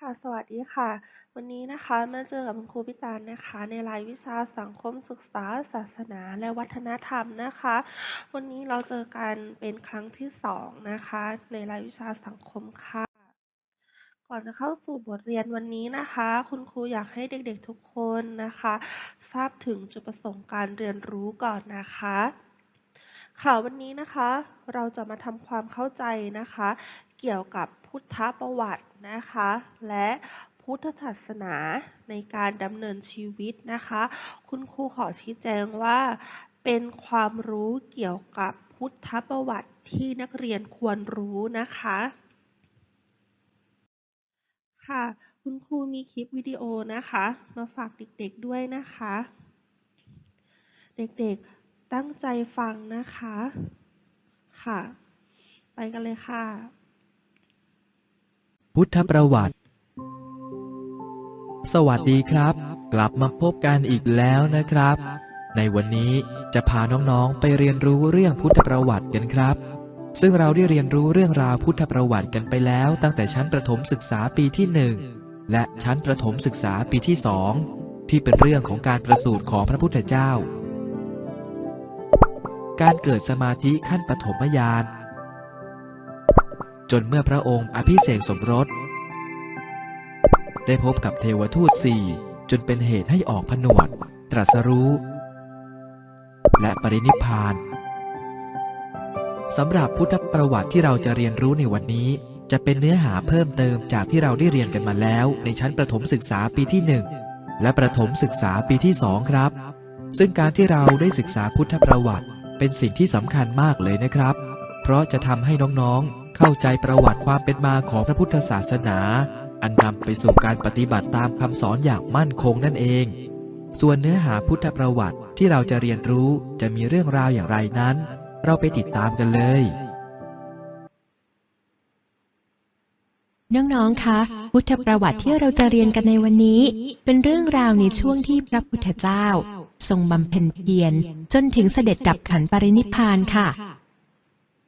ค่ะ สวัสดีค่ะ วันนี้นะคะมาเจอกับคุณครูพิจารณ์นะคะ ในรายวิชาสังคมศึกษา ศาสนาและวัฒนธรรมนะคะ วันนี้เราเจอกันเป็นครั้งที่สองนะคะ ในรายวิชาสังคมค่ะ ก่อนจะเข้าสู่บทเรียนวันนี้นะคะ คุณครูอยากให้เด็กๆทุกคนนะคะ ทราบถึงจุดประสงค์การเรียนรู้ก่อนนะคะค่ะวันนี้นะคะเราจะมาทำความเข้าใจนะคะ เกี่ยวกับพุทธประวัตินะคะ และพุทธศาสนาในการดำเนินชีวิตนะคะ คุณครูขอชี้แจงว่า เป็นความรู้เกี่ยวกับพุทธประวัติที่นักเรียนควรรู้นะคะ ค่ะ คุณครูมีคลิปวิดีโอนะคะ มาฝากเด็กๆด้วยนะคะ เด็กๆตั้งใจฟังนะคะ ค่ะ ไปกันเลยค่ะ พุทธประวัติ สวัสดีครับ กลับมาพบกันอีกแล้วนะครับ ในวันนี้จะพาน้องๆไปเรียนรู้เรื่องพุทธประวัติกันครับ ซึ่งเราได้เรียนรู้เรื่องราวพุทธประวัติกันไปแล้ว ตั้งแต่ชั้นประถมศึกษาปีที่หนึ่งและชั้นประถมศึกษาปีที่สองที่เป็นเรื่องของการประสูติของพระพุทธเจ้า การเกิดสมาธิขั้นปฐมญาณ จนเมื่อพระองค์อภิเษกสมรส ได้พบกับเทวทูตสี่จนเป็นเหตุให้ออกผนวด ตรัสรู้ และปรินิพานสำหรับพุทธประวัติที่เราจะเรียนรู้ในวันนี้ จะเป็นเนื้อหาเพิ่มเติมจากที่เราได้เรียนกันมาแล้ว ในชั้นประถมศึกษาปีที่หนึ่งและประถมศึกษาปีที่สองครับ ซึ่งการที่เราได้ศึกษาพุทธประวัติ เป็นสิ่งที่สำคัญมากเลยนะครับ เพราะจะทำให้น้องๆ เข้าใจประวัติความเป็นมาของพระพุทธศาสนา อันนำไปสู่การปฏิบัติตามคำสอนอย่างมั่นคงนั่นเอง ส่วนเนื้อหาพุทธประวัติที่เราจะเรียนรู้จะมีเรื่องราวอย่างไรนั้น เราไปติดตามกันเลย น้องๆ คะ พุทธประวัติที่เราจะเรียนกันในวันนี้ เป็นเรื่องราวในช่วงที่พระพุทธเจ้า ทรงบำเพ็ญเพียรจนถึงเสด็จดับขันปรินิพพานค่ะ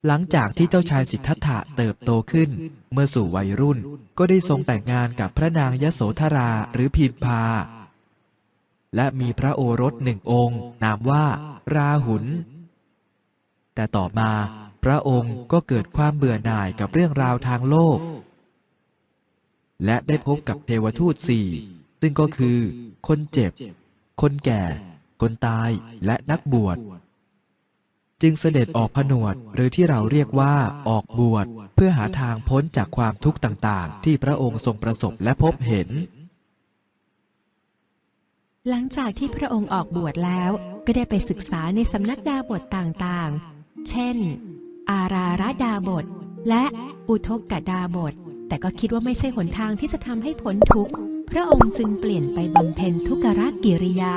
หลังจากที่เจ้าชายสิทธัตถะเติบโตขึ้น เมื่อสู่วัยรุ่นก็ได้ทรงแต่งงานกับพระนางยโสธราหรือพิมพา และมีพระโอรสหนึ่งองค์ นามว่า ราหุลแต่ต่อมาพระองค์ก็เกิดความเบื่อหน่ายกับเรื่องราวทางโลก และได้พบกับเทวทูตสี่ซึ่งก็คือ คนเจ็บ คนแก่ คนตายและนักบวช จึงเสด็จออกผนวดหรือที่เราเรียกว่าออกบวชเพื่อหาทางพ้นจากความทุกข์ต่างๆ ที่พระองค์ทรงประสบและพบเห็น หลังจากที่พระองค์ออกบวชแล้วก็ได้ไปศึกษาในสำนักดาบทต่างๆ เช่น อาราระดาบท และอุทกกดาบท แต่ก็คิดว่าไม่ใช่หนทางที่จะทำให้พ้นทุกข์พระองค์จึงเปลี่ยนไปบำเพ็ญทุกขกิริยา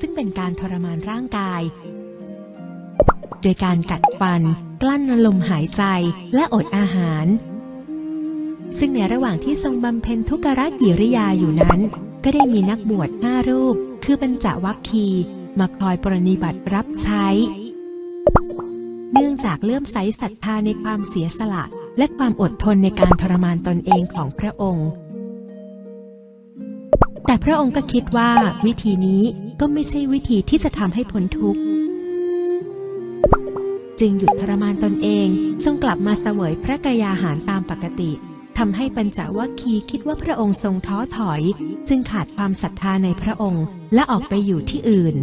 ซึ่งเป็นการทรมานร่างกาย โดยการกัดฟัน กลั้นลมหายใจและอดอาหาร ซึ่งในระหว่างที่ทรงบำเพ็ญทุกขกิริยาอยู่นั้น ก็ได้มีนักบวชห้ารูป คือปัญจวัคคีมาคอยปรนนิบัติรับใช้ เนื่องจากเลื่อมใสศรัทธาในความเสียสละ และความอดทนในการทรมานตนเองของพระองค์ แต่พระองค์ก็คิดว่าวิธีนี้ก็ไม่ใช่วิธีที่จะทำให้พ้นทุกข์ จึงหยุดทรมานตนเองทรงกลับมาเสวยพระกายาหารตามปกติทำให้ปัญจวัคคีย์คิดว่าพระองค์ทรงท้อถอย จึงขาดความศรัทธาในพระองค์และออกไปอยู่ที่อื่น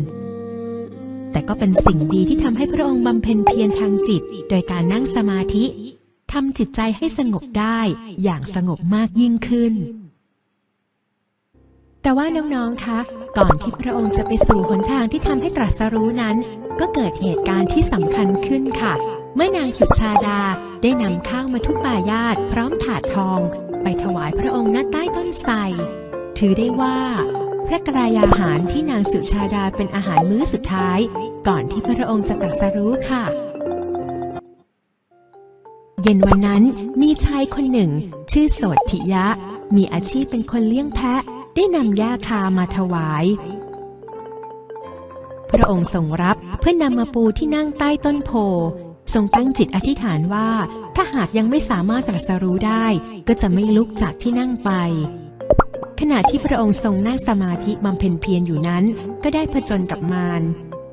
แต่ก็เป็นสิ่งดีที่ทำให้พระองค์บำเพ็ญเพียรทางจิต โดยการนั่งสมาธิทำจิตใจให้สงบได้อย่างสงบมากยิ่งขึ้น แต่ว่าน้องๆ คะ ก่อนที่พระองค์จะไปสู่หนทางที่ทำให้ตรัสรู้นั้น ก็เกิดเหตุการณ์ที่สำคัญขึ้นค่ะ เมื่อนางสุชาดาได้นำข้าวมาทุกปายาตพร้อมถาดทอง ไปถวายพระองค์ณใต้ต้นไทรถือได้ว่า พระกรายาหารที่นางสุชาดาเป็นอาหารมื้อสุดท้าย ก่อนที่พระองค์จะตรัสรู้ค่ะ เย็นวันนั้นมีชายคนหนึ่ง ชื่อโสธิยะ มีอาชีพเป็นคนเลี้ยงแพะ ได้นำหญ้าคามาถวาย พระองค์ทรงรับเพื่อนำมาปูที่นั่งใต้ต้นโพ ทรงตั้งจิตอธิษฐานว่า ถ้าหากยังไม่สามารถตรัสรู้ได้ ก็จะไม่ลุกจากที่นั่งไป ขณะที่พระองค์ทรงนั่งสมาธิบำเพ็ญเพียรอยู่นั้น ก็ได้ผจญกับมาร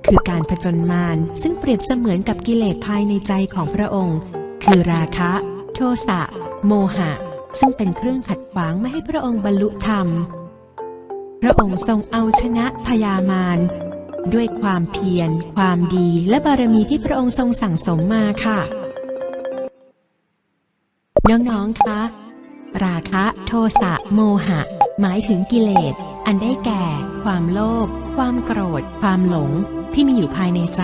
คือการผจญมารซึ่งเปรียบเสมือนกับกิเลสภายในใจของพระองค์ คือราคะ โทสะโมหะ ซึ่งเป็นเครื่องขัดขวางไม่ให้พระองค์บรรลุธรรม พระองค์ทรงเอาชนะพยามาร ด้วยความเพียร ความดีและบารมีที่พระองค์ทรงสั่งสมมาค่ะ น้องๆ คะ ราคะโทสะโมหะ หมายถึงกิเลส อันได้แก่ ความโลภ ความโกรธ ความหลง ที่มีอยู่ภายในใจ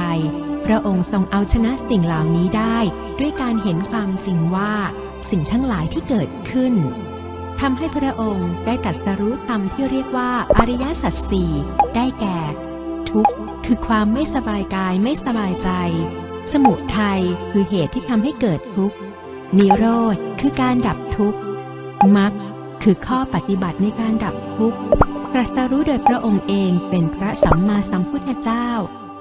พระองค์ทรงเอาชนะสิ่งเหล่านี้ได้ ด้วยการเห็นความจริงว่า สิ่งทั้งหลายที่เกิดขึ้นทำให้พระองค์ได้ตรัสรู้ธรรมที่เรียกว่าอริยสัจสี่ได้แก่ ทุกข์ คือความไม่สบายกายไม่สบายใจ สมุทัยคือเหตุที่ทำให้เกิดทุกข์ นิโรธคือการดับทุกข์มรรคคือข้อปฏิบัติในการดับทุกข์ตรัสรู้โดยพระองค์เองเป็นพระสัมมาสัมพุทธเจ้า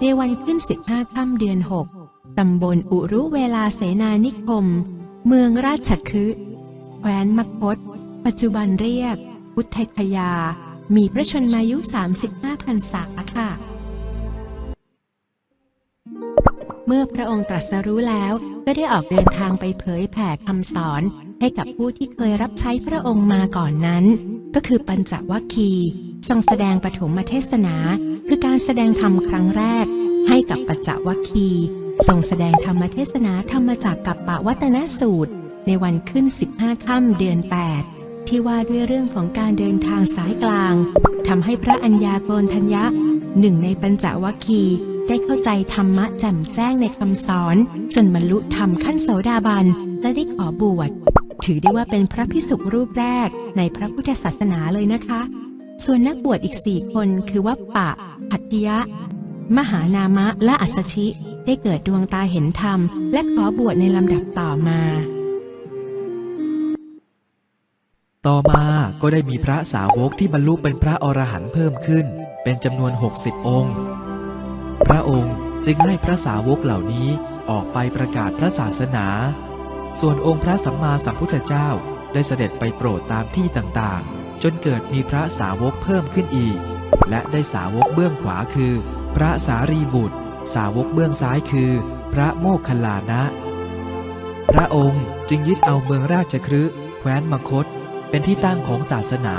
ในวันขึ้น 15 ค่ำเดือน 6 ตำบลอุรุเวลาเสนานิคม เมืองราชคฤห์แคว้นมคต ปัจจุบันเรียกพุทธคยา มีพระชนมายุ 35พรรษาค่ะ เมื่อพระองค์ตรัสรู้แล้วก็ได้ออกเดินทางไปเผยแผ่คำสอน ให้กับผู้ที่เคยรับใช้พระองค์มาก่อนนั้น ก็คือปัญจวัคคีทรงแสดงปฐมเทศนา คือการแสดงธรรมครั้งแรก ให้กับปัญจวัคคีทรงแสดงธรรมเทศนาธรรมจากกับปะวัตนสูตร ในวันขึ้น 15 ค่ำเดือน 8 ที่ว่าด้วยเรื่องของการเดินทางสายกลางทำให้พระอัญญาโกณทัญญะหนึ่งในปัญจวัคคีย์ ได้เข้าใจธรรมะแจ่มแจ้งในคำสอน จนบรรลุธรรมขั้นโสดาบัน และได้ขอบวช ถือได้ว่าเป็นพระพิสุรูปแรกในพระพุทธศาสนาเลยนะคะ ส่วนนักบวชอีกสี่คนคือว่าปะพัทยะ มหานามะและอัสชิ ได้เกิดดวงตาเห็นธรรม และขอบวชในลำดับต่อมาต่อมาก็ได้มีพระสาวกที่บรรลุเป็นพระอรหันต์เพิ่มขึ้น เป็นจำนวน 60 องค์ พระองค์จึงให้พระสาวกเหล่านี้ออกไปประกาศพระศาสนา ส่วนองค์พระสัมมาสัมพุทธเจ้าได้เสด็จไปโปรดตามที่ต่างๆ จนเกิดมีพระสาวกเพิ่มขึ้นอีก และได้สาวกเบื้องขวาคือ พระสารีบุตร สาวกเบื้องซ้ายคือ พระโมคคัลลานะ พระองค์จึงยึดเอาเมืองราชคฤห์แคว้นมคต เป็นที่ตั้งของศาสนา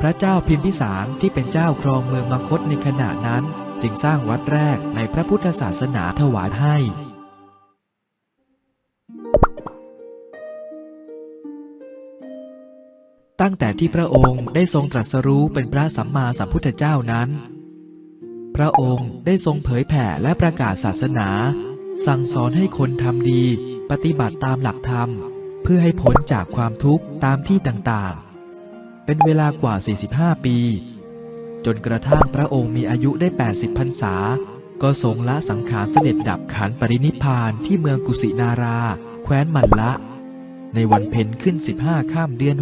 พระเจ้าพิมพิสารที่เป็นเจ้าครองเมืองมคตในขณะนั้น จึงสร้างวัดแรกในพระพุทธศาสนาถวายให้ ตั้งแต่ที่พระองค์ได้ทรงตรัสรู้เป็นพระสัมมาสัมพุทธเจ้านั้น พระองค์ได้ทรงเผยแผ่และประกาศศาสนา สั่งสอนให้คนทำดี ปฏิบัติตามหลักธรรม เพื่อให้พ้นจากความทุกข์ตามที่ต่างๆ เป็นเวลากว่า 45 ปี จนกระทั่งพระองค์มีอายุได้ 80พรรษา ก็ทรงละสังขารเสด็จดับขันปรินิพานที่เมืองกุสินารา แคว้นมันละ ในวันเพ็ญขึ้น 15 ข้ามเดือน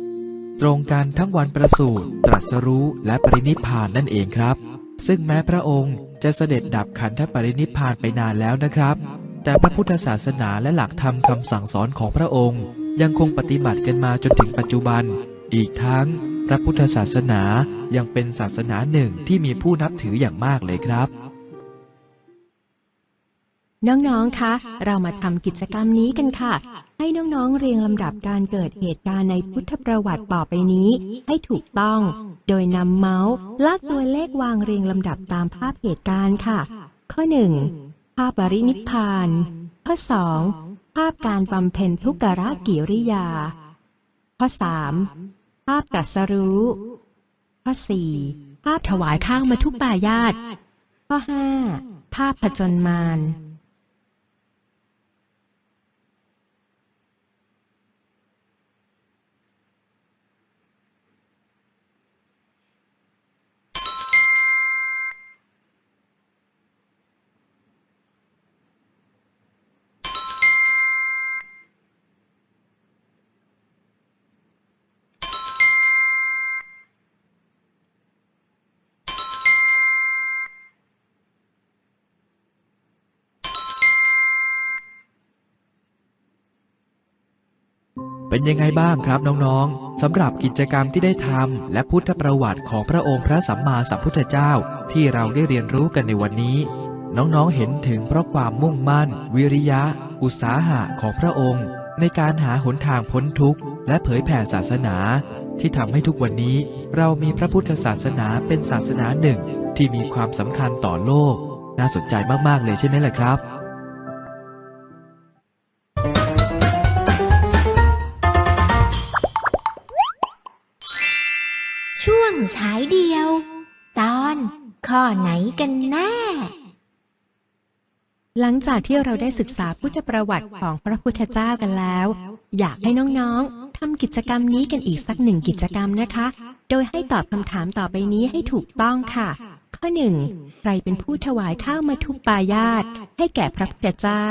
6 ตรงกันทั้งวันประสูติตรัสรู้และปรินิพานนั่นเองครับ ซึ่งแม้พระองค์จะเสด็จดับขันธปรินิพานไปนานแล้วนะครับ แต่พระพุทธศาสนาและหลักธรรมคำสั่งสอนของพระองค์ ยังคงปฏิบัติกันมาจนถึงปัจจุบัน อีกทั้ง ระพุทธศาสนายังเป็นศาสนาหนึ่งที่มีผู้นับถืออย่างมากเลยครับ น้องๆ คะ เรามาทำกิจกรรมนี้กันค่ะ ให้น้องๆ เรียงลำดับการเกิดเหตุการณ์ในพุทธประวัติต่อไปนี้ ให้ถูกต้อง โดยนำเมาส์ลากตัวเลขวางเรียงลำดับตามภาพเหตุการณ์ค่ะ ข้อ 1 ภาพปรินิพาน ข้อ 2 ภาพการบำเพ็ญทุกขกิริยา ข้อ 3าพตรัสรู้ ข้อ4ภาพถวายข้าวมาทุกปายาตข้อ5ภาพผจญมาร เป็นยังไงบ้างครับน้องๆสำหรับกิจกรรมที่ได้ทำและพุทธประวัติของพระองค์พระสัมมาสัมพุทธเจ้า ที่เราได้เรียนรู้กันในวันนี้ น้องๆเห็นถึงเพราะความมุ่งมั่น วิริยะ อุตสาหะของพระองค์ ในการหาหนทางพ้นทุกข์ และเผยแผ่ศาสนา ที่ทำให้ทุกวันนี้ เรามีพระพุทธศาสนาเป็นศาสนาหนึ่ง ที่มีความสำคัญต่อโลก น่าสนใจมากๆเลยใช่ไหมล่ะครับ ข้อไหนกันแน่ หลังจากที่เราได้ศึกษาพุทธประวัติของพระพุทธเจ้ากันแล้ว อยากให้น้องๆทำกิจกรรมนี้กันอีกสักหนึ่งกิจกรรมนะคะ โดยให้ตอบคำถามต่อไปนี้ให้ถูกต้องค่ะ ข้อหนึ่งใครเป็นผู้ถวายข้าวมาทุปปายาตให้แก่พระพุทธเจ้า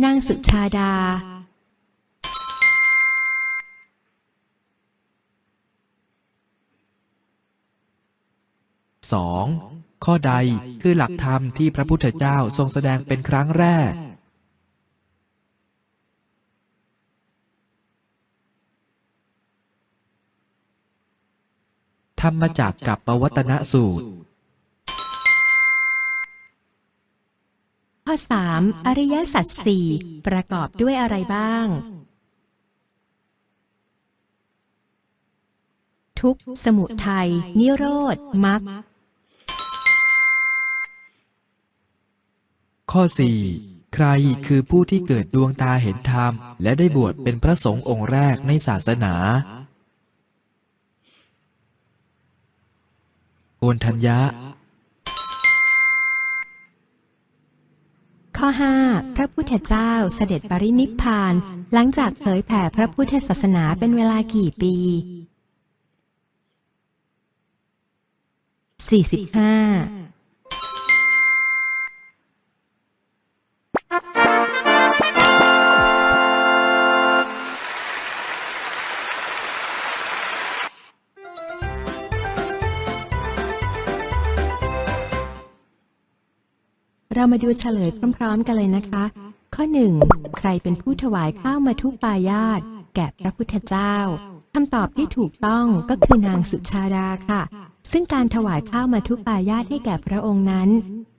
นางสุชาดา 2. ข้อใดคือหลักธรรมที่พระพุทธเจ้าทรงแสดงเป็นครั้งแรก ธรรมจักกับปวัตนสูตร อ 3. อริยสัจสี่ประกอบด้วยอะไรบ้าง ทุกสมุทัยนิโรธมรรคข้อ 4. ใครคือผู้ที่เกิดดวงตาเห็นธรรม และได้บวชเป็นพระสงฆ์องค์แรกในศาสนาโอนทัญญะ ข้อ 5. พระพุทธเจ้าเสด็จปรินิพพาน หลังจากเผยแผ่พระพุทธศาสนาเป็นเวลากี่ปี 45 เรามาดูเฉลยพร้อมๆกันเลยนะคะ ข้อหนึ่งใครเป็นผู้ถวายข้าวมาทุปายาต แก่พระพุทธเจ้าคำตอบที่ถูกต้องก็คือนางสุชาดาค่ะ ซึ่งการถวายข้าวมาทุปายาตให้แก่พระองค์นั้น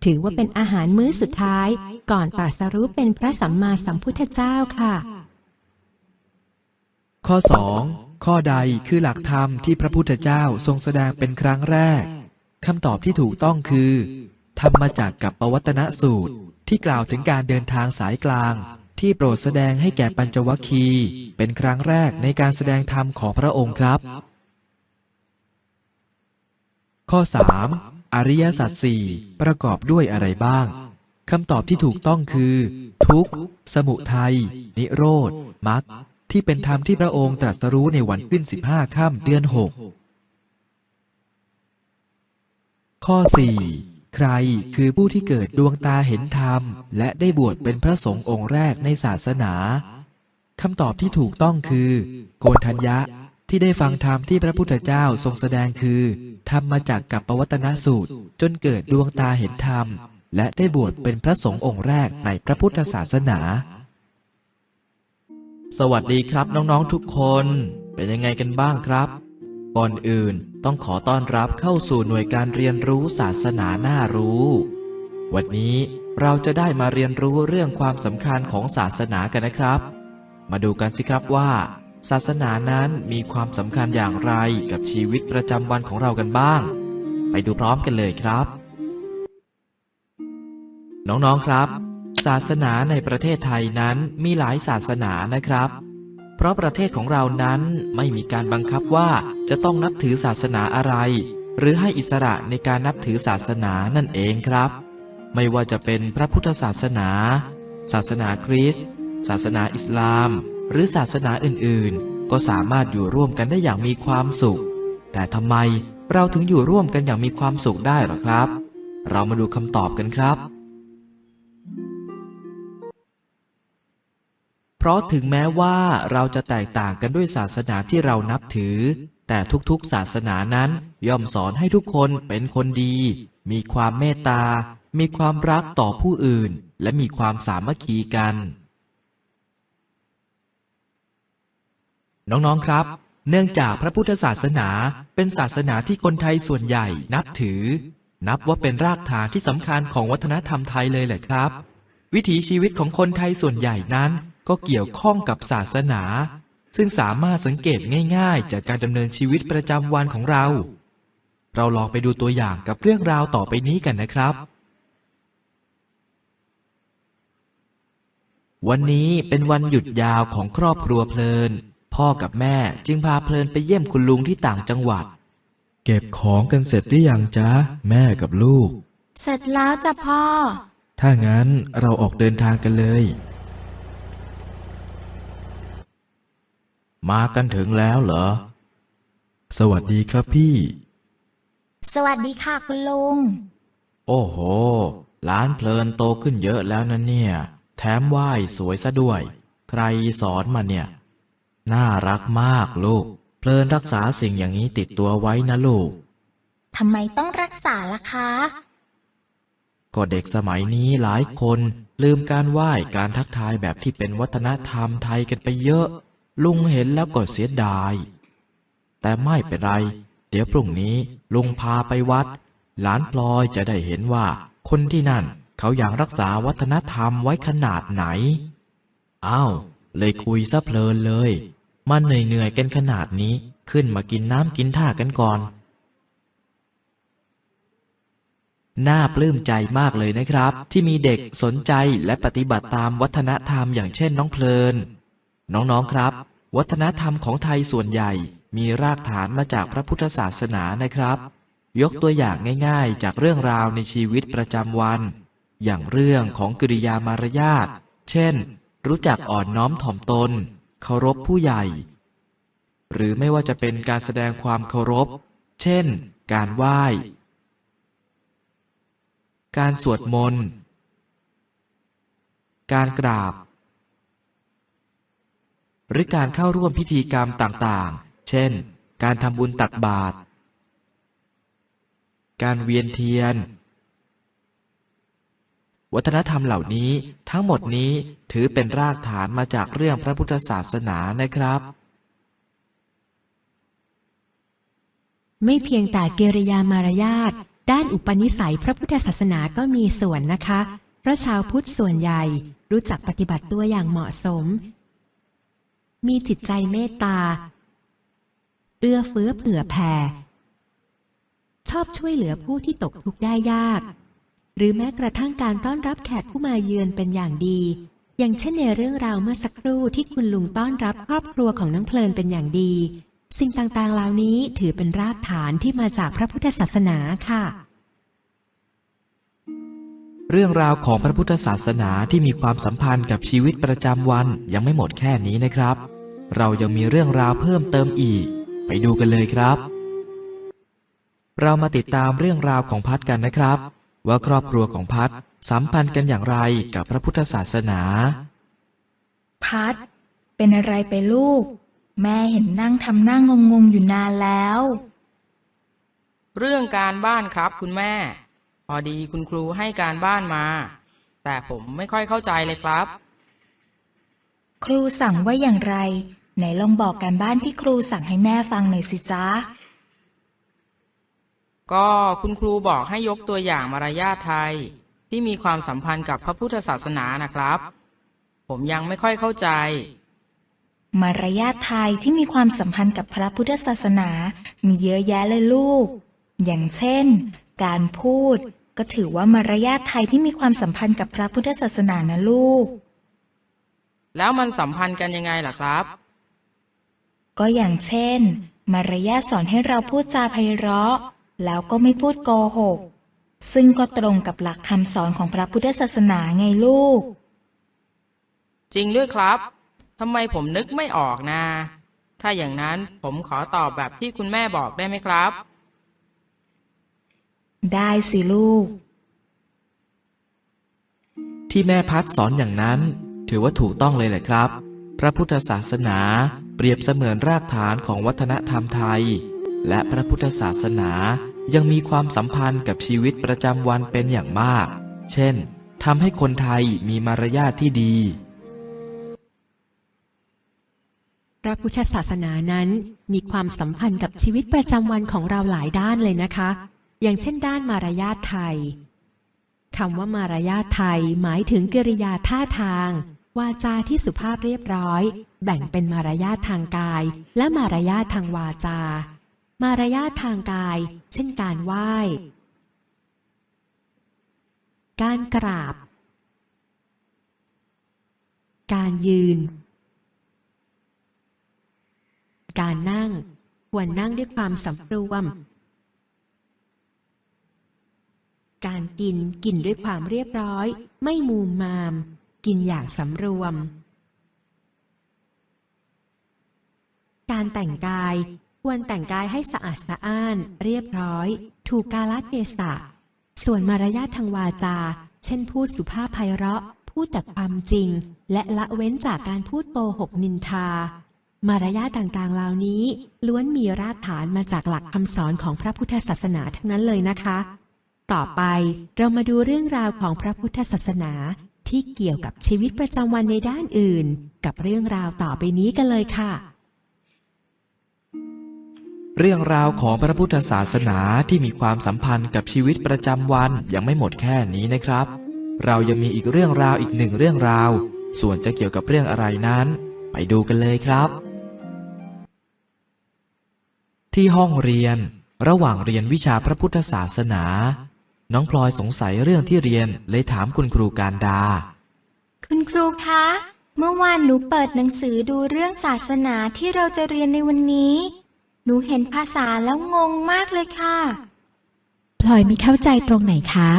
ถือว่าเป็นอาหารมื้อสุดท้าย ก่อนตรัสรู้เป็นพระสัมมาสัมพุทธเจ้าค่ะ ข้อ 2. ข้อใดคือหลักธรรมที่พระพุทธเจ้าทรงแสดงเป็นครั้งแรกคำตอบที่ถูกต้องคือ ธรรมจักรกับปวัตนสูตรที่กล่าวถึงการเดินทางสายกลาง ที่โปรดแสดงให้แก่ปัญจวัคคี เป็นครั้งแรกในการแสดงธรรมของพระองค์ครับ ข้อ 3. อริยสัจสี่ประกอบด้วยอะไรบ้าง คำตอบที่ถูกต้องคือ ทุกข์ สมุทัย นิโรธมรรคที่เป็นธรรมที่พระองค์ตรัสรู้ในวันขึ้น 15 ค่ำเดือน 6 ข้อ 4. ใครคือผู้ที่เกิดดวงตาเห็นธรรม และได้บวชเป็นพระสงฆ์องค์แรกในศาสนาคำตอบที่ถูกต้องคือ โกนทัญญะที่ได้ฟังธรรมที่พระพุทธเจ้าทรงแสดงคือธรรมมาจากกับปวัตนสูตร จนเกิดดวงตาเห็นธรรม และได้บวชเป็นพระสงฆ์องค์แรกในพระพุทธศาสนา สวัสดีครับน้องๆทุกคน เป็นยังไงกันบ้างครับ ก่อนอื่น ต้องขอต้อนรับเข้าสู่หน่วยการเรียนรู้ศาสนาน่ารู้ วันนี้เราจะได้มาเรียนรู้เรื่องความสำคัญของศาสนากันนะครับ มาดูกันสิครับว่า ศาสนานั้นมีความสำคัญอย่างไรกับชีวิตประจำวันของเรากันบ้าง ไปดูพร้อมกันเลยครับ น้องๆครับ ศาสนาในประเทศไทยนั้นมีหลายศาสนานะครับ เพราะประเทศของเรานั้นไม่มีการบังคับว่าจะต้องนับถือศาสนาอะไร หรือให้อิสระในการนับถือศาสนานั่นเองครับ ไม่ว่าจะเป็นพระพุทธศาสนา ศาสนาคริสต์ศาสนาอิสลาม หรือศาสนาอื่นๆ ก็สามารถอยู่ร่วมกันได้อย่างมีความสุข แต่ทำไมเราถึงอยู่ร่วมกันอย่างมีความสุขได้หรอครับ เรามาดูคำตอบกันครับ เพราะถึงแม้ว่าเราจะแตกต่างกันด้วยศาสนาที่เรานับถือ แต่ทุกๆศาสนานั้นย่อมสอนให้ทุกคนเป็นคนดี มีความเมตตา มีความรักต่อผู้อื่น และมีความสามัคคีกัน น้องๆครับ เนื่องจากพระพุทธศาสนาเป็นศาสนาที่คนไทยส่วนใหญ่นับถือ นับว่าเป็นรากฐานที่สำคัญของวัฒนธรรมไทยเลยแหละครับ วิถีชีวิตของคนไทยส่วนใหญ่นั้น ก็เกี่ยวข้องกับศาสนา ซึ่งสามารถสังเกตง่ายๆ จากการดำเนินชีวิตประจำวันของเรา เราลองไปดูตัวอย่างกับเรื่องราวต่อไปนี้กันนะครับ วันนี้เป็นวันหยุดยาวของครอบครัวเพลิน พ่อกับแม่จึงพาเพลินไปเยี่ยมคุณลุงที่ต่างจังหวัด เก็บของกันเสร็จหรือยังจ๊ะ แม่กับลูก เสร็จแล้วจ้ะพ่อ ถ้างั้นเราออกเดินทางกันเลย มากันถึงแล้วเหรอ สวัสดีครับพี่ สวัสดีค่ะคุณลุง โอ้โห ร้านเพลินโตขึ้นเยอะแล้วนะเนี่ย แถมไหว้สวยซะด้วย ใครสอนมาเนี่ย น่ารักมากลูก เพลินรักษาสิ่งอย่างนี้ติดตัวไว้นะลูก ทำไมต้องรักษาล่ะคะ ก็เด็กสมัยนี้หลายคนลืมการไหว้การทักทายแบบที่เป็นวัฒนธรรมไทยกันไปเยอะ ลุงเห็นแล้วก็เสียดาย แต่ไม่เป็นไร เดี๋ยวพรุ่งนี้ลุงพาไปวัด หลานพลอยจะได้เห็นว่า คนที่นั่นเขาอย่ากรักษาวัฒนธรรมไว้ขนาดไหน อ้าว เลยคุยซะเพลินเลย มันเหนื่อยๆกันขนาดนี้ ขึ้นมากินน้ำกินท่ากันก่อน น่าปลื้มใจมากเลยนะครับ ที่มีเด็กสนใจและปฏิบัติตามวัฒนธรรมอย่างเช่นน้องเพลิน น้องๆครับ วัฒนธรรมของไทยส่วนใหญ่มีรากฐานมาจากพระพุทธศาสนานะครับ ยกตัวอย่างง่ายๆ จากเรื่องราวในชีวิตประจำวัน อย่างเรื่องของกิริยามารยาทเช่น รู้จักอ่อนน้อมถ่อมตน เคารพผู้ใหญ่ หรือไม่ว่าจะเป็นการแสดงความเคารพ เช่น การไหว้ การสวดมนต์ การกราบ หรือการเข้าร่วมพิธีกรรมต่างๆ เช่น การทำบุญตักบาตร การเวียนเทียน วัฒนธรรมเหล่านี้ทั้งหมดนี้ถือเป็นรากฐานมาจากเรื่องพระพุทธศาสนานะครับ ไม่เพียงแต่กิริยามารยาทด้านอุปนิสัยพระพุทธศาสนาก็มีส่วนนะคะเพราะชาวพุทธส่วนใหญ่รู้จักปฏิบัติตัวอย่างเหมาะสม มีจิตใจเมตตา เอื้อเฟื้อเผื่อแผ่ ชอบช่วยเหลือผู้ที่ตกทุกข์ได้ยาก หรือแม้กระทั่งการต้อนรับแขกผู้มาเยือนเป็นอย่างดี อย่างเช่นในเรื่องราวเมื่อสักครู่ที่คุณลุงต้อนรับครอบครัวของน้องเพลินเป็นอย่างดี สิ่งต่างๆเหล่านี้ถือเป็นรากฐานที่มาจากพระพุทธศาสนาค่ะ เรื่องราวของพระพุทธศาสนาที่มีความสัมพันธ์กับชีวิตประจำวันยังไม่หมดแค่นี้นะครับ เรายังมีเรื่องราวเพิ่มเติมอีก ไปดูกันเลยครับ เรามาติดตามเรื่องราวของพัดกันนะครับ ว่าครอบครัวของพัดสัมพันธ์กันอย่างไรกับพระพุทธศาสนา พัดเป็นอะไรไปลูก แม่เห็นนั่งทำหน้างงงๆอยู่นานแล้ว เรื่องการบ้านครับคุณแม่ พอดีคุณครูให้การบ้านมา แต่ผมไม่ค่อยเข้าใจเลยครับ ครูสั่งว่าอย่างไร ไหนลองบอกการบ้านที่ครูสั่งให้แม่ฟังหน่อยสิจ๊ะ ก็คุณครูบอกให้ยกตัวอย่างมารยาทไทย ที่มีความสัมพันธ์กับพระพุทธศาสนานะครับ ผมยังไม่ค่อยเข้าใจ มารยาทไทยที่มีความสัมพันธ์กับพระพุทธศาสนา มีเยอะแยะเลยลูก อย่างเช่น การพูด ก็ถือว่ามารยาทไทยที่มีความสัมพันธ์กับพระพุทธศาสนานะลูก แล้วมันสัมพันธ์กันยังไงล่ะครับ ก็อย่างเช่น มารยาทสอนให้เราพูดจาไพเราะ แล้วก็ไม่พูดโกหก ซึ่งก็ตรงกับหลักคำสอนของพระพุทธศาสนาไงลูก จริงด้วยครับทำไมผมนึกไม่ออกนะ ถ้าอย่างนั้นผมขอตอบแบบที่คุณแม่บอกได้ไหมครับ ได้สิลูก ที่แม่พัดสอนอย่างนั้น ถือว่าถูกต้องเลยแหละครับ พระพุทธศาสนา เปรียบเสมือนรากฐานของวัฒนธรรมไทย และพระพุทธศาสนายังมีความสัมพันธ์กับชีวิตประจำวันเป็นอย่างมาก เช่นทำให้คนไทยมีมารยาทที่ดี พระพุทธศาสนานั้นมีความสัมพันธ์กับชีวิตประจำวันของเราหลายด้านเลยนะคะ อย่างเช่น ด้านมารยาทไทยคำว่ามารยาทไทยหมายถึงกิริยาท่าทาง วาจาที่สุภาพเรียบร้อย แบ่งเป็นมารยาททางกาย และมารยาททางวาจา มารยาททางกาย เช่นการไหว้ การกราบ การยืน การนั่ง ควรนั่งด้วยความสำรวม การกินกินด้วยความเรียบร้อย ไม่มูมมาม กินอย่างสำรวม การแต่งกายควรแต่งกายให้สะอาดสะอ้าน เรียบร้อย ถูกกาลเทศะ ส่วนมารยาททางวาจา เช่นพูดสุภาพไพเราะ พูดแต่ความจริง และละเว้นจากการพูดโกหกนินทา มารยาทต่างๆเหล่านี้ ล้วนมีรากฐานมาจากหลักคำสอนของพระพุทธศาสนาทั้งนั้นเลยนะคะ ต่อไปเรามาดูเรื่องราวของพระพุทธศาสนา ที่เกี่ยวกับชีวิตประจำวันในด้านอื่น กับเรื่องราวต่อไปนี้กันเลยค่ะ เรื่องราวของพระพุทธศาสนาที่มีความสัมพันธ์กับชีวิตประจำวันยังไม่หมดแค่นี้นะครับ เรายังมีอีกเรื่องราวอีกหนึ่งเรื่องราว ส่วนจะเกี่ยวกับเรื่องอะไรนั้น ไปดูกันเลยครับ ที่ห้องเรียน ระหว่างเรียนวิชาพระพุทธศาสนา น้องพลอยสงสัยเรื่องที่เรียนเลยถามคุณครูการดา คุณครูคะ เมื่อวานหนูเปิดหนังสือดูเรื่องศาสนาที่เราจะเรียนในวันนี้ หนูเห็นภาษาแล้วงงมากเลยค่ะ พลอยไม่เข้าใจตรงไหนคะ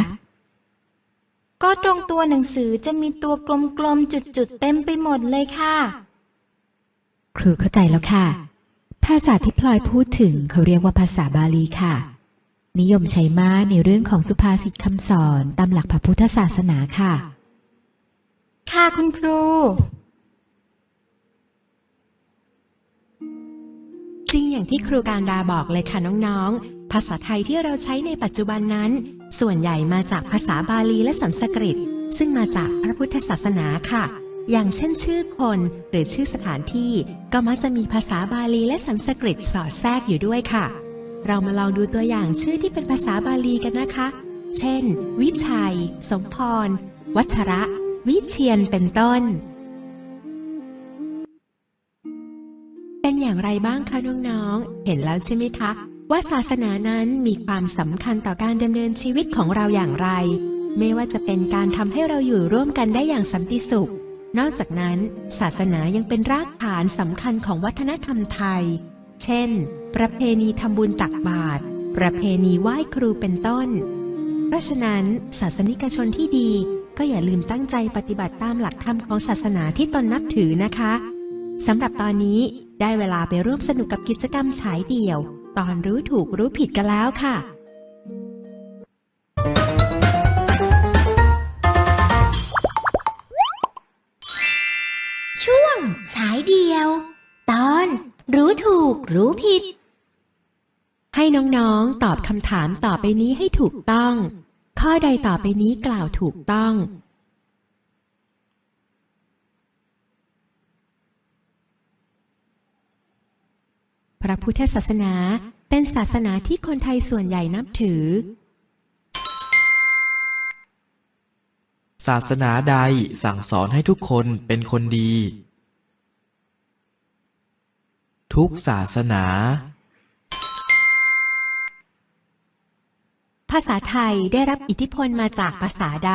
ก็ตรงตัวหนังสือจะมีตัวกลมๆจุดๆเต็มไปหมดเลยค่ะ ครูเข้าใจแล้วค่ะ ภาษาที่พลอยพูดถึงเขาเรียกว่าภาษาบาลีค่ะ นิยมใช้มากในเรื่องของสุภาษิตคำสอนตามหลักพระพุทธศาสนาค่ะ ค่ะคุณครู จริงอย่างที่ครูการดาบอกเลยค่ะน้องๆ ภาษาไทยที่เราใช้ในปัจจุบันนั้น ส่วนใหญ่มาจากภาษาบาลีและสันสกฤต ซึ่งมาจากพระพุทธศาสนาค่ะ อย่างเช่นชื่อคนหรือชื่อสถานที่ ก็มักจะมีภาษาบาลีและสันสกฤตสอดแทรกอยู่ด้วยค่ะ เรามาลองดูตัวอย่างชื่อที่เป็นภาษาบาลีกันนะคะ เช่น วิชัย สมพร วัชระ วิเชียน เป็นต้น เป็นอย่างไรบ้างคะน้องๆ เห็นแล้วใช่ไหมคะ ว่าศาสนานั้นมีความสำคัญต่อการดำเนินชีวิตของเราอย่างไร ไม่ว่าจะเป็นการทำให้เราอยู่ร่วมกันได้อย่างสันติสุข นอกจากนั้น ศาสนายังเป็นรากฐานสำคัญของวัฒนธรรมไทย เช่น ประเพณีทำบุญตักบาตรประเพณีไหว้ครูเป็นต้น เพราะฉะนั้นศาสนิกชนที่ดีก็อย่าลืมตั้งใจปฏิบัติตามหลักธรรมของศาสนาที่ตนนับถือนะคะสำหรับตอนนี้ได้เวลาไปร่วมสนุกกับกิจกรรมฉายเดี่ยว ตอนรู้ถูกรู้ผิดกันแล้วค่ะ รู้ถูกรู้ผิด ให้น้องๆตอบคำถามต่อไปนี้ให้ถูกต้อง ข้อใดต่อไปนี้กล่าวถูกต้อง พระพุทธศาสนาเป็นศาสนาที่คนไทยส่วนใหญ่นับถือ ศาสนาใดสั่งสอนให้ทุกคนเป็นคนดี ทุกศาสนา ภาษาไทยได้รับอิทธิพลมาจากภาษาใด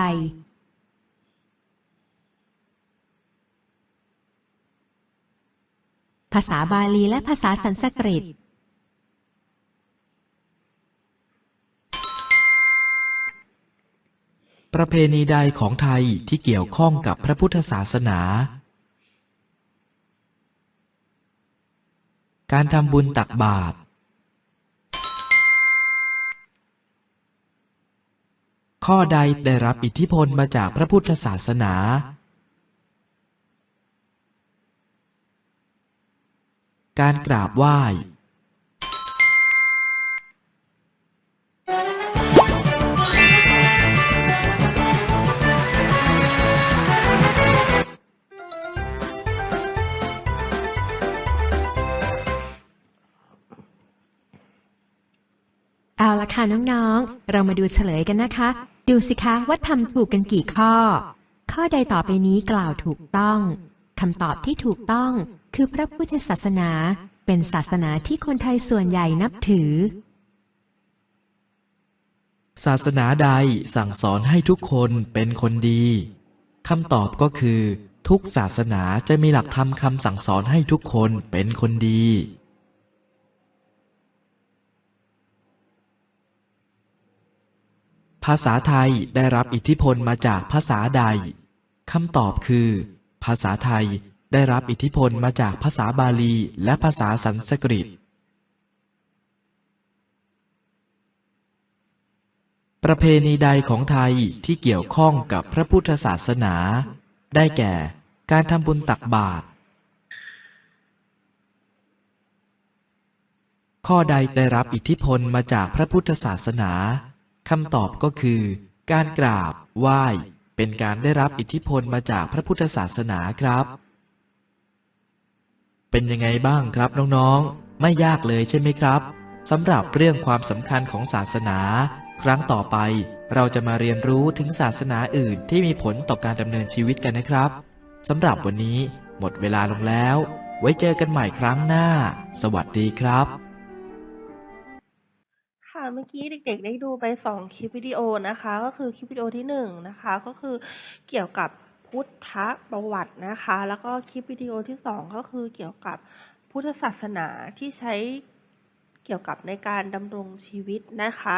ภาษาบาลีและภาษาสันสกฤต ประเพณีใดของไทยที่เกี่ยวข้องกับพระพุทธศาสนา การทำบุญตักบาตร ข้อใดได้รับอิทธิพลมาจากพระพุทธศาสนา การกราบไหว้ เอาละค่ะน้องๆ เรามาดูเฉลยกันนะคะ ดูสิคะว่าทำถูกกันกี่ข้อ ข้อใดต่อไปนี้กล่าวถูกต้องคำตอบที่ถูกต้องคือพระพุทธศาสนา เป็นศาสนาที่คนไทยส่วนใหญ่นับถือ ศาสนาใดสั่งสอนให้ทุกคนเป็นคนดีคำตอบก็คือ ทุกศาสนาจะมีหลักธรรมคำสั่งสอนให้ทุกคนเป็นคนดี ภาษาไทยได้รับอิทธิพลมาจากภาษาใดคำตอบคือ ภาษาไทยได้รับอิทธิพลมาจากภาษาบาลีและภาษาสันสกฤต ประเพณีใดของไทยที่เกี่ยวข้องกับพระพุทธศาสนา ได้แก่การทำบุญตักบาตรข้อใดได้รับอิทธิพลมาจากพระพุทธศาสนา คำตอบก็คือ การกราบไหว้เป็นการได้รับอิทธิพลมาจากพระพุทธศาสนาครับ เป็นยังไงบ้างครับน้องๆ ไม่ยากเลยใช่ไหมครับสำหรับเรื่องความสำคัญของศาสนา ครั้งต่อไปเราจะมาเรียนรู้ถึงศาสนาอื่นที่มีผลต่อการดำเนินชีวิตกันนะครับสำหรับวันนี้หมดเวลาลงแล้ว ไว้เจอกันใหม่ครั้งหน้า สวัสดีครับ เมื่อกี้เด็กๆ ได้ดูไปสองคลิปวิดีโอนะคะ ก็คือคลิปวิดีโอที่หนึ่งนะคะ ก็คือเกี่ยวกับพุทธประวัตินะคะ แล้วก็คลิปวิดีโอที่สองก็คือเกี่ยวกับพุทธศาสนาที่ใช้เกี่ยวกับในการดำรงชีวิตนะคะ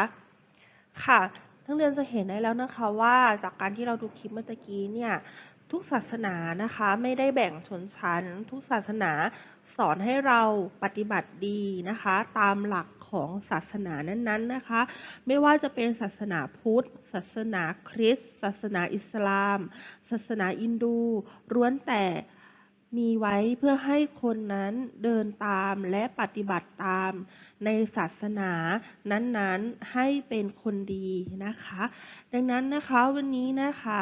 ค่ะ นักเรียนจะเห็นได้แล้วนะคะว่าจากการที่เราดูคลิปเมื่อกี้เนี่ยทุกศาสนานะคะไม่ได้แบ่งชนชั้น ทุกศาสนาสอนให้เราปฏิบัติดีนะคะ ตามหลัก ของศาสนานั้นๆนะคะ ไม่ว่าจะเป็นศาสนาพุทธ ศาสนาคริสต์ศาสนาอิสลาม ศาสนาอินดูล้วนแต่มีไว้เพื่อให้คนนั้นเดินตามและปฏิบัติตามในศาสนานั้นๆให้เป็นคนดีนะคะ ดังนั้นนะคะวันนี้นะคะ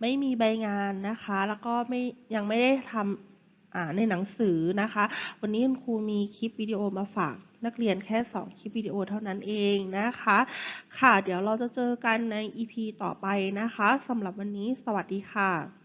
ไม่มีใบงานนะคะ แล้วก็ไม่ยังไม่ได้ทำในหนังสือนะคะ วันนี้คุณครูมีคลิปวิดีโอมาฝาก นักเรียนแค่ 2 คลิปวิดีโอเท่านั้นเองนะคะ ค่ะ เดี๋ยวเราจะเจอกันใน EP ต่อไปนะคะสำหรับวันนี้ สวัสดีค่ะ